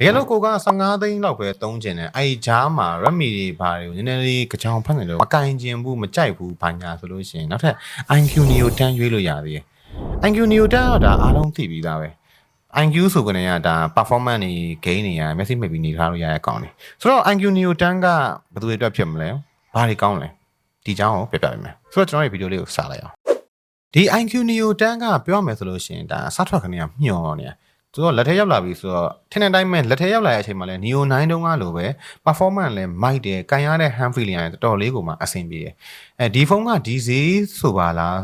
တကယ်လို့ကိုက15သိန်းလောက်ပဲသုံးကျင်တယ်အဲ့ဒီဂျားမှာ Redmi တွေဘာတွေကိုနည်းနည်းလေးကြောင်ဖတ်နေလို့မကင်ကျင်ဘူးမကြိုက်ဘူးဘာညာဆိုလို့ရှိရင်နောက်ထပ် IQ Neo 10ရွေးလို့ရသေးတယ် IQ Neo 10ကဒါအားလုံးသိပြီးသားပဲ IQ ဆိုကနေကဒါ performance တွေ gain တွေက message မိတ်ပြီးနေထားလို့ရတဲ့ကောင်တွေဆိုတော့ IQ Neo 10ကဘယ်သူတွေအတွက်ဖြစ်မလဲဘာတွေကောင်းလဲဒီကြောင်းကိုပြပြပေးမယ်ဆိုတော့ကျွန်တော်ရဲ့ဗီဒီယိုလေးကိုစလိုက်အောင်ဒီ IQ Neo 10ကပြောရမယ်ဆိုလို့ရှိရင်ဒါစထွက်ခဏကမျောနေတာ ဆိုတော့လက်ထဲရောက်လာပြီဆိုတော့ထင်တဲ့အတိုင်းပဲလက်ထဲရောက်လာတဲ့အချိန်မှာလဲ Neo 9တုန်းကလိုပဲ performance လဲမိုက်တယ်ကန်ရတဲ့ hand feeling ရတယ်တော်တော်လေးကိုမှအဆင်ပြေတယ်အဲဒီဖုန်းကဒီဈေးဆိုပါလား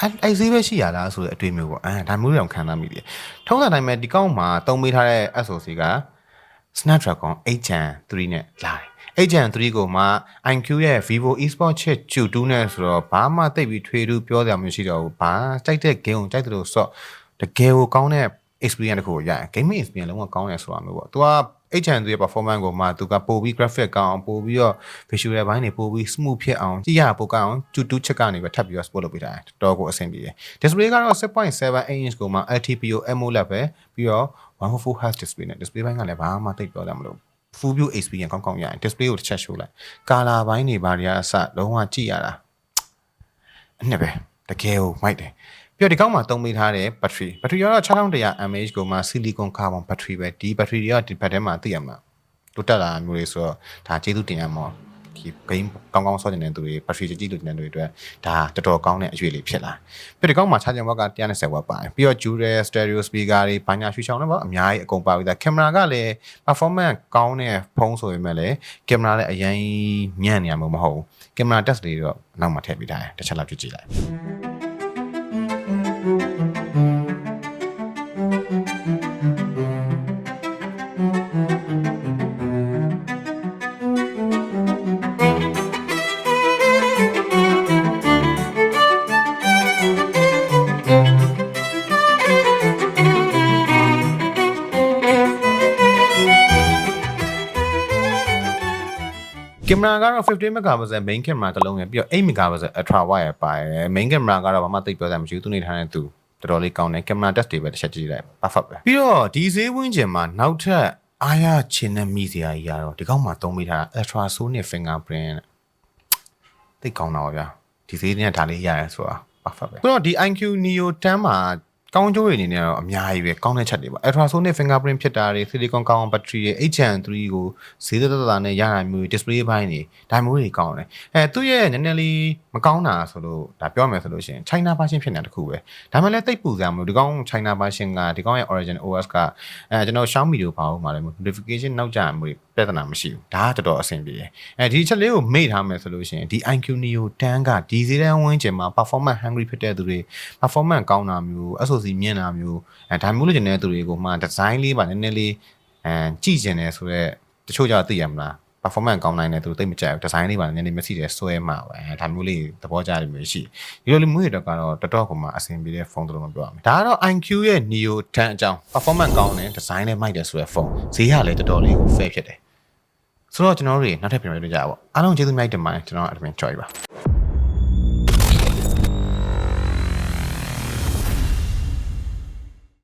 အဲ့အဲ့ဈေးပဲရှိရလားဆိုတဲ့အတွေ့အမျိုးပေါ့အဲဒါမျိုးတွေတော့ခံစားမိတယ်ထုံးစံတိုင်းပဲဒီကောင်းမှာတုံးပေးထားတဲ့ SoC က Snapdragon 8 Gen 3နဲ့လာတယ် 8 Gen 3ကိုမှ IQ ရဲ့ Vivo eSport chip Q2 နဲ့ဆိုတော့ဘာမှတိတ်ပြီးထွေထူးပြောစရာမရှိတော့ဘူးဘာကြိုက်တဲ့ game ကိုကြိုက်တယ်လို့ဆော့တကယ်ကိုကောင်းတဲ့ experience တစ်ခုကိုရရင် gaming experience လုံးဝကောင်းတယ်ဆိုတာမျိုးပေါ့။ तू က8 Gen 3ရဲ့ performance ကိုမှ तू ကပို့ပြီး graphic ကောင်းအောင်ပို့ပြီးတော့ visual ဘိုင်းတွေပို့ပြီး smooth ဖြစ်အောင်ကြည့်ရပိုကောင်းအောင် Q2 chip ကနေပဲထပ်ပြီးတော့ support လုပ်ပေးထားတယ်။တော်တော်ကိုအဆင်ပြေတယ်။ display ကတော့6.78 inch ကိုမှ LTPO AMOLED ပဲပြီးတော့144 Hz display နဲ့ display ဘိုင်းကလည်းဘာမှတိတ်ပြောတယ်မလို့ full view experience ကောင်းကောင်းရရင် display ကိုတစ်ချက်ရှိုးလိုက် color ဘိုင်းတွေဘာတွေကအစလုံးဝကြည့်ရတာအနှစ်ပဲတကယ်ကိုမိုက်တယ် ပြီးတော့ဒီကောက်မှာသုံးပေးထားတဲ့ battery battery ကတော့6100 mAh ကိုမှ silicon carbon battery ပဲဒီ battery တွေကဒီဘက်ထဲမှာသိရမှာတိုးတက်လာမျိုးလေးဆိုတော့ဒါကျေးဇူးတင်ရမှာဒီ game ကောင်းကောင်းဆော့နေတဲ့သူတွေ battery ကြီးလို့နေတဲ့သူတွေအတွက်ဒါတော်တော်ကောင်းတဲ့အရွေးလေးဖြစ်လာပြီးတော့ဒီကောက်မှာ charging watt က120 watt ပါတယ်ပြီးတော့ dual stereo speaker တွေဘာညာရွှေချောင်းလည်းပေါ့အများကြီးအကုန်ပါပြီးသား camera ကလည်း performance ကောင်းတဲ့ဖုန်းဆိုပေမဲ့လည်း camera လည်းအရင်ညံ့နေရမှာမဟုတ်ဘူး camera test တွေတော့နောက်မှထည့်ပေးထားတယ်တစ်ချက်လောက်ကြည့်ကြည့်လိုက် ကင်မရာကတော့15 megapixel main camera တစ်လုံးရယ်ပြီးတော့8 megapixel ultra wide ရယ်ပါတယ် main camera ကတော့ဘာမှသိပ်ပြောစရာမရှိဘူးသူနေထားတဲ့သူတော်တော်လေးကောင်းတယ် camera test တွေပဲတစ်ချက်ကြည့်လိုက် perfect ပဲပြီးတော့ဒီဈေးဝန်းကျင်မှာနောက်ထပ်အားရချင်တဲ့မိစရာကြီးရတော့ဒီကောက်မှာသုံးပေးထားတာ ultrasonic fingerprint သိပ်ကောင်းတာပါဗျာဒီဈေးနဲ့ဒါလေးရရဲဆိုတာ perfect ပဲဆိုတော့ဒီ IQ Neo 10မှာ ကောင်းကျိုးတွေအနေနဲ့တော့အများကြီးပဲကောင်းတဲ့ချက်တွေပါ ultrasonic fingerprint ဖြစ်တာတွေ silicon ကောင်းအောင် battery တွေ HN3 ကိုဈေးသက်သက်သာနဲ့ရတာမျိုး display ဘိုင်းတွေဒါမျိုးတွေကောင်းတယ်အဲသူ့ရဲ့နည်းနည်းလေး မကောင်းတာဆိုလို့ဒါပြောမယ်ဆိုလို့ရှိရင် China version ဖြစ်နေတာတခုပဲဒါမှလည်းတိတ်ပူစရာမလိုဒီကောင်း China version ကဒီကောင်းရဲ့ origin OS ကအဲကျွန်တော် Xiaomi တို့ပါအောင်ပါလဲ notification နောက်ကျမှုတွေပြဿနာမရှိဘူးဒါကတော်တော်အဆင်ပြေတယ်အဲဒီချက်လေးကိုမေ့ထားမယ်ဆိုလို့ရှိရင်ဒီ IQ Neo 10ကဒီဈေးတန်းဝန်းကျင်မှာ performance hungry ဖြစ်တဲ့သူတွေ performance ကောင်းတာမျိုး SoC မြင့်တာမျိုးအဲဒါမျိုးလို့ကျင်တဲ့သူတွေကိုမှ design လေးပါနည်းနည်းလေးအဲကြည့်ကျင်တယ်ဆိုတော့တချို့ကြောင့်သိရမလား performance ကောင်းနိုင်တယ်သူတို့သိမကြိုက်ဘူး design လေးပါနည်းနည်းမျက်စိတွေဆွဲမှာပဲဒါမျိုးလေးသဘောကျတယ်မျိုးရှိဒီလိုလေးမျိုးတွေတော့ကတော့တော်တော်ကိုမှအဆင်ပြေတဲ့ဖုန်းတို့လို့ပြောရမယ်ဒါကတော့ IQ ရဲ့ Neo 10အကြောင်း performance ကောင်းတယ် design လည်းမိုက်တယ်ဆိုတဲ့ဖုန်းဈေးကလည်းတော်တော်လေးကို fair ဖြစ်တယ်ဆိုတော့ကျွန်တော်တို့တွေနောက်ထပ်ပြန်ပြလို့ကြပါပေါ့အားလုံးကျေးဇူးများတင်ပါတယ်ကျွန်တော် admin joy ပါ